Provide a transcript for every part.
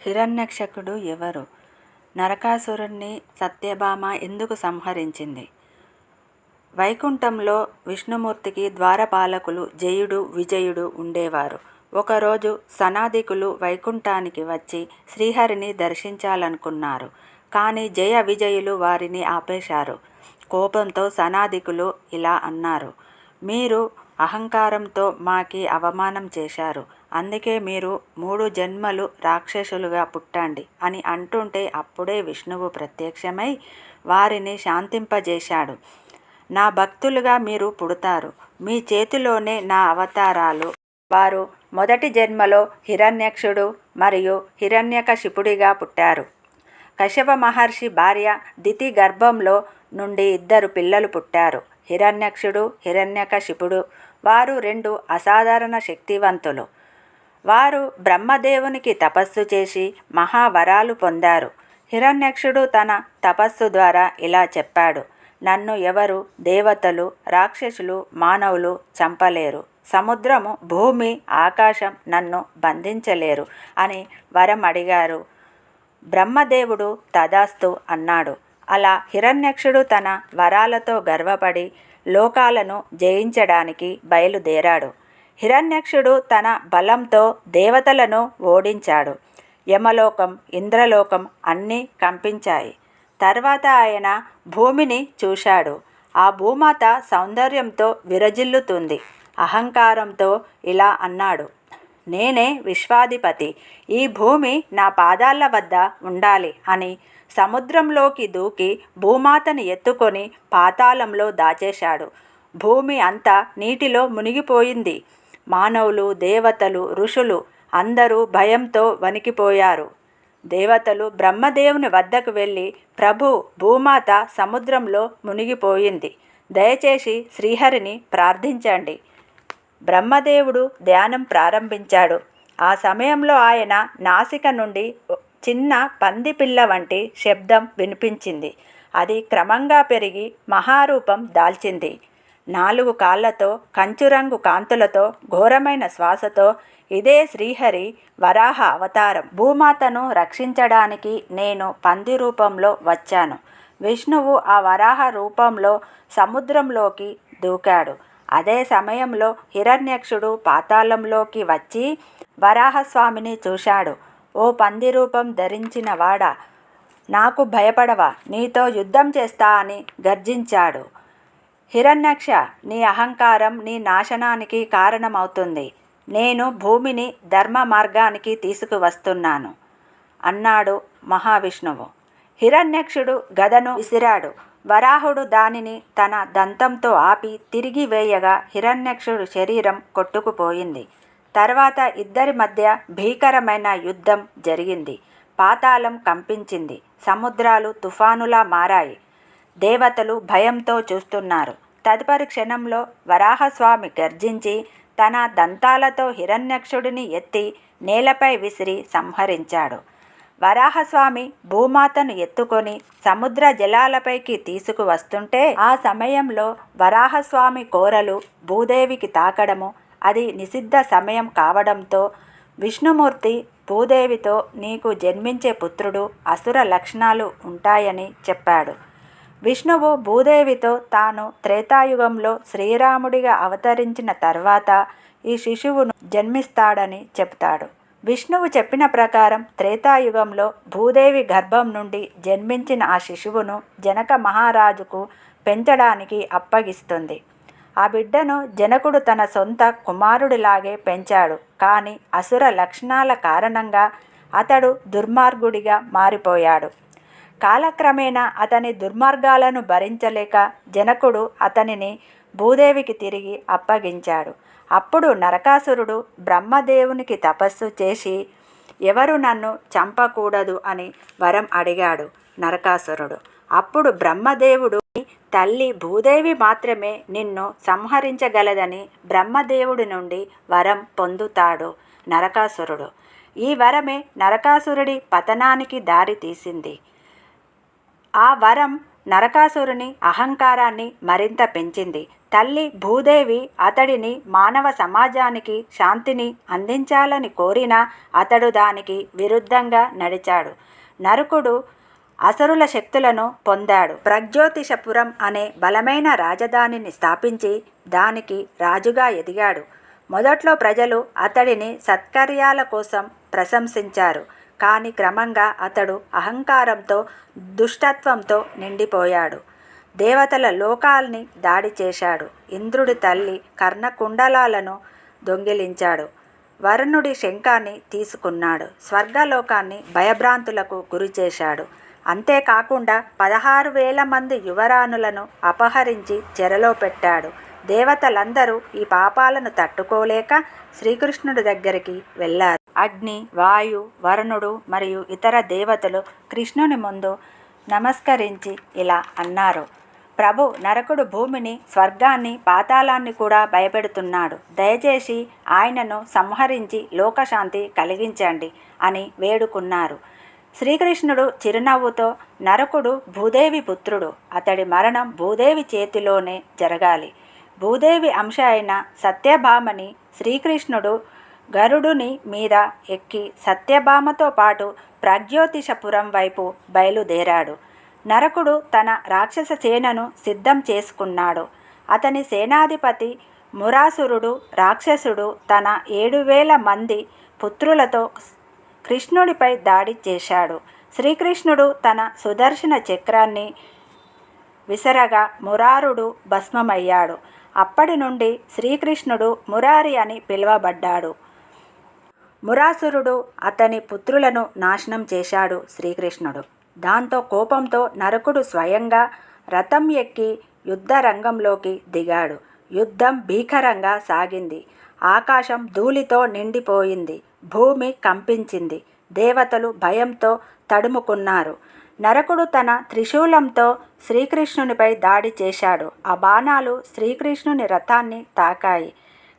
హిరణ్యక్షకుడు ఎవరు? నరకాసురుణ్ణి సత్యభామ ఎందుకు సంహరించింది? వైకుంఠంలో విష్ణుమూర్తికి ద్వారపాలకులు జయుడు, విజయుడు ఉండేవారు. ఒకరోజు సనాదికులు వైకుంఠానికి వచ్చి శ్రీహరిని దర్శించాలనుకున్నారు. కానీ జయ విజయులు వారిని ఆపేశారు. కోపంతో సనాదికులు ఇలా అన్నారు. మీరు అహంకారంతో మాకి అవమానం చేశారు. అందుకే మీరు మూడు జన్మలు రాక్షసులుగా పుట్టండి అని అంటుంటే అప్పుడే విష్ణువు ప్రత్యక్షమై వారిని శాంతింపజేశాడు. నా భక్తులుగా మీరు పుడతారు. మీ చేతిలోనే నా అవతారాలు. వారు మొదటి జన్మలో హిరణ్యక్షుడు మరియు హిరణ్యకశిపుడిగా పుట్టారు. కశ్యప మహర్షి భార్య దితి గర్భంలో నుండి ఇద్దరు పిల్లలు పుట్టారు. హిరణ్యక్షుడు హిరణ్యకశిపుడు. వారు రెండు అసాధారణ శక్తివంతులు. వారు బ్రహ్మదేవునికి తపస్సు చేసి మహా వరాలు పొందారు. హిరణ్యక్షుడు తన తపస్సు ద్వారా ఇలా చెప్పాడు. నన్ను ఎవరు దేవతలు, రాక్షసులు, మానవులు చంపలేరు. సముద్రము, భూమి, ఆకాశం నన్ను బంధించలేరు అని వరం అడిగారు. బ్రహ్మదేవుడు తదాస్తు అన్నాడు. అలా హిరణ్యక్షుడు తన వరాలతో గర్వపడి లోకాలను జయించడానికి బయలుదేరాడు. హిరణ్యక్షుడు తన బలంతో దేవతలను ఓడించాడు. యమలోకం, ఇంద్రలోకం అన్నీ కంపించాయి. తర్వాత ఆయన భూమిని చూశాడు. ఆ భూమాత సౌందర్యంతో విరజిల్లుతుంది అహంకారంతో ఇలా అన్నాడు. నేనే విశ్వాధిపతి. ఈ భూమి నా పాదాల వద్ద ఉండాలి అని సముద్రంలోకి దూకి భూమాతని ఎత్తుకొని పాతాళంలో దాచేశాడు. భూమి అంతా నీటిలో మునిగిపోయింది. మానవులు, దేవతలు, ఋషులు అందరూ భయంతో వణికిపోయారు. దేవతలు బ్రహ్మదేవుని వద్దకు వెళ్ళి ప్రభు భూమాత సముద్రంలో మునిగిపోయింది. దయచేసి శ్రీహరిని ప్రార్థించండి. బ్రహ్మదేవుడు ధ్యానం ప్రారంభించాడు. ఆ సమయంలో ఆయన నాసిక నుండి చిన్న పంది పిల్ల వంటి శబ్దం వినిపించింది. అది క్రమంగా పెరిగి మహారూపం దాల్చింది. నాలుగు కాళ్ళతో, కంచురంగు కాంతులతో, ఘోరమైన శ్వాసతో ఇదే శ్రీహరి వరాహ అవతారం. భూమాతను రక్షించడానికి నేను పంది రూపంలో వచ్చాను. విష్ణువు ఆ వరాహ రూపంలో సముద్రంలోకి దూకాడు. అదే సమయంలో హిరణ్యక్షుడు పాతాళంలోకి వచ్చి వరాహస్వామిని చూశాడు. ఓ పంది రూపం ధరించినవాడా! నాకు భయపడవా? నీతో యుద్ధం చేస్తా అని గర్జించాడు. హిరణ్యక్ష నీ అహంకారం నీ నాశనానికి కారణమవుతుంది. నేను భూమిని ధర్మ మార్గానికి తీసుకువస్తున్నాను అన్నాడు మహావిష్ణువు. హిరణ్యక్షుడు గదను విసిరాడు. వరాహుడు దానిని తన దంతంతో ఆపి తిరిగి వేయగా హిరణ్యక్షుడు శరీరం కొట్టుకుపోయింది. తర్వాత ఇద్దరి మధ్య భీకరమైన యుద్ధం జరిగింది. పాతాళం కంపించింది. సముద్రాలు తుఫానులా మారాయి. దేవతలు భయంతో చూస్తున్నారు. తదుపరి క్షణంలో వరాహస్వామి గర్జించి తన దంతాలతో హిరణ్యక్షుడిని ఎత్తి నేలపై విసిరి సంహరించాడు. వరాహస్వామి భూమాతను ఎత్తుకొని సముద్ర జలాలపైకి తీసుకువస్తుంటే ఆ సమయంలో వరాహస్వామి కోరలు భూదేవికి తాకడము అది నిషిద్ధ సమయం కావడంతో విష్ణుమూర్తి భూదేవితో నీకు జన్మించే పుత్రుడు అసుర లక్షణాలు ఉంటాయని చెప్పాడు. విష్ణువు భూదేవితో తాను త్రేతాయుగంలో శ్రీరాముడిగా అవతరించిన తర్వాత ఈ శిశువును జన్మిస్తాడని చెప్తాడు విష్ణువు చెప్పిన ప్రకారం త్రేతాయుగంలో భూదేవి గర్భం నుండి జన్మించిన ఆ శిశువును జనక మహారాజుకు పెంచడానికి అప్పగిస్తుంది. ఆ బిడ్డను జనకుడు తన సొంత కుమారుడిలాగే పెంచాడు. కానీ అసుర లక్షణాల కారణంగా అతడు దుర్మార్గుడిగా మారిపోయాడు. కాలక్రమేణా అతని దుర్మార్గాలను భరించలేక జనకుడు అతనిని భూదేవికి తిరిగి అప్పగించాడు. అప్పుడు నరకాసురుడు బ్రహ్మదేవునికి తపస్సు చేసి ఎవరు నన్ను చంపకూడదు అని వరం అడిగాడు నరకాసురుడు. అప్పుడు బ్రహ్మదేవుడు తల్లి భూదేవి మాత్రమే నిన్ను సంహరించగలదని బ్రహ్మదేవుడి నుండి వరం పొందుతాడు నరకాసురుడు. ఈ వరమే నరకాసురుడి పతనానికి దారి తీసింది. ఆ వరం నరకాసురుని అహంకారాన్ని మరింత పెంచింది. తల్లి భూదేవి అతడిని మానవ సమాజానికి శాంతిని అందించాలని కోరినా అతడు దానికి విరుద్ధంగా నడిచాడు నరకుడు అసురుల శక్తులను పొందాడు. ప్రజ్యోతిషపురం అనే బలమైన రాజధానిని స్థాపించి దానికి రాజుగా ఎదిగాడు. మొదట్లో ప్రజలు అతడిని సత్కర్యాల కోసం ప్రశంసించారు. కానీ క్రమంగా అతడు అహంకారంతో దుష్టత్వంతో నిండిపోయాడు. దేవతల లోకాల్ని దాడి చేశాడు. ఇంద్రుడి తల్లి కర్ణకుండలాలను దొంగిలించాడు. వరుణుడి శంఖాన్ని తీసుకున్నాడు. స్వర్గలోకాన్ని భయభ్రాంతులకు గురిచేశాడు. అంతేకాకుండా పదహారు వేల మంది యువరాణులను అపహరించి చెరలో పెట్టాడు. దేవతలందరూ ఈ పాపాలను తట్టుకోలేక శ్రీకృష్ణుడి దగ్గరికి వెళ్ళారు. అగ్ని వాయు వరుణుడు మరియు ఇతర దేవతలు కృష్ణుని ముందు నమస్కరించి ఇలా అన్నారు. ప్రభు నరకుడు భూమిని స్వర్గాన్ని పాతాళాన్ని కూడా భయపెడుతున్నాడు. దయచేసి ఆయనను సంహరించి లోకశాంతి కలిగించండి అని వేడుకున్నారు. శ్రీకృష్ణుడు చిరునవ్వుతో నరకుడు భూదేవి పుత్రుడు. అతడి మరణం భూదేవి చేతిలోనే జరగాలి. భూదేవి అంశ అయిన సత్యభామని శ్రీకృష్ణుడు గరుడుని మీద ఎక్కి సత్యభామతో పాటు ప్రజ్యోతిషపురం వైపు బయలుదేరాడు. నరకుడు తన రాక్షస సేనను సిద్ధం చేసుకున్నాడు. అతని సేనాధిపతి మురాసురుడు రాక్షసుడు తన ఏడు వేల మంది పుత్రులతో కృష్ణుడిపై దాడి చేశాడు. శ్రీకృష్ణుడు తన సుదర్శన చక్రాన్ని విసరగా మురారుడు భస్మమయ్యాడు. అప్పటి నుండి శ్రీకృష్ణుడు మురారి అని పిలువబడ్డాడు. మురాసురుడు అతని పుత్రులను నాశనం చేశాడు శ్రీకృష్ణుడు. దాంతో కోపంతో నరకుడు స్వయంగా రథం ఎక్కి యుద్ధ రంగంలోకి దిగాడు. యుద్ధం భీకరంగా సాగింది. ఆకాశం ధూళితో నిండిపోయింది. భూమి కంపించింది. దేవతలు భయంతో తడుముకున్నారు. నరకుడు తన త్రిశూలంతో శ్రీకృష్ణునిపై దాడి చేశాడు. ఆ బాణాలు శ్రీకృష్ణుని రథాన్ని తాకాయి.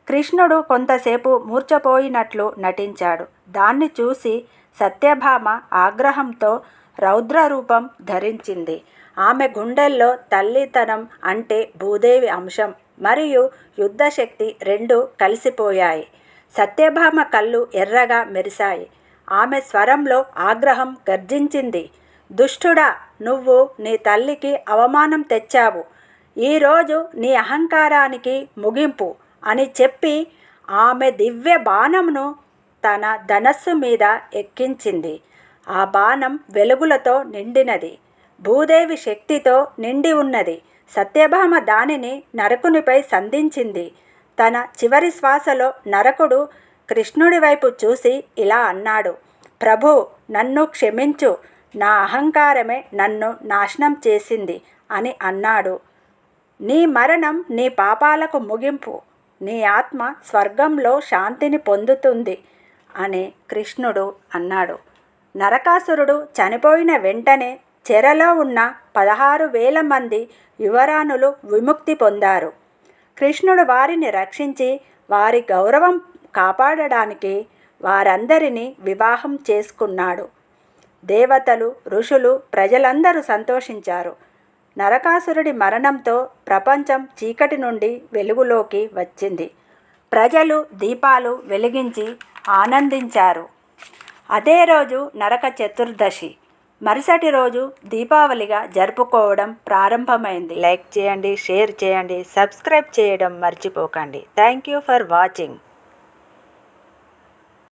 కృష్ణుడు కొంతసేపు మూర్చపోయినట్లు నటించాడు. దాన్ని చూసి సత్యభామ ఆగ్రహంతో రౌద్రరూపం ధరించింది. ఆమె గుండెల్లో తల్లితనం అంటే భూదేవి అంశం. మరియు యుద్ధశక్తి రెండు కలిసిపోయాయి. సత్యభామ కళ్ళు ఎర్రగా మెరిశాయి. ఆమె స్వరంలో ఆగ్రహం గర్జించింది. దుష్టుడా నువ్వు నీ తల్లికి అవమానం తెచ్చావు. ఈరోజు నీ అహంకారానికి ముగింపు అని చెప్పి ఆమె దివ్య బాణంను తన ధనస్సు మీద ఎక్కించింది. ఆ బాణం వెలుగులతో నిండినది. భూదేవి శక్తితో నిండి ఉన్నది. సత్యభామ దానిని నరకునిపై సంధించింది. తన చివరి శ్వాసలో నరకుడు కృష్ణుడి వైపు చూసి ఇలా అన్నాడు ప్రభు నన్ను క్షమించు. నా అహంకారమే నన్ను నాశనం చేసింది అని అన్నాడు. నీ మరణం నీ పాపాలకు ముగింపు. నీ ఆత్మ స్వర్గంలో శాంతిని పొందుతుంది అని కృష్ణుడు అన్నాడు. నరకాసురుడు చనిపోయిన వెంటనే చెరలో ఉన్న పదహారు వేల మంది యువరాణులు విముక్తి పొందారు. కృష్ణుడు వారిని రక్షించి వారి గౌరవం కాపాడడానికి వారందరినీ వివాహం చేసుకున్నాడు. దేవతలు ఋషులు ప్రజలందరూ సంతోషించారు. నరకాసురుడి మరణంతో ప్రపంచం చీకటి నుండి వెలుగులోకి వచ్చింది. ప్రజలు దీపాలు వెలిగించి ఆనందించారు. అదే రోజు నరక చతుర్దశి. మరుసటి రోజు దీపావళిగా జరుపుకోవడం ప్రారంభమైంది. లైక్ చేయండి షేర్ చేయండి సబ్స్క్రైబ్ చేయడం మర్చిపోకండి. Thank you for watching.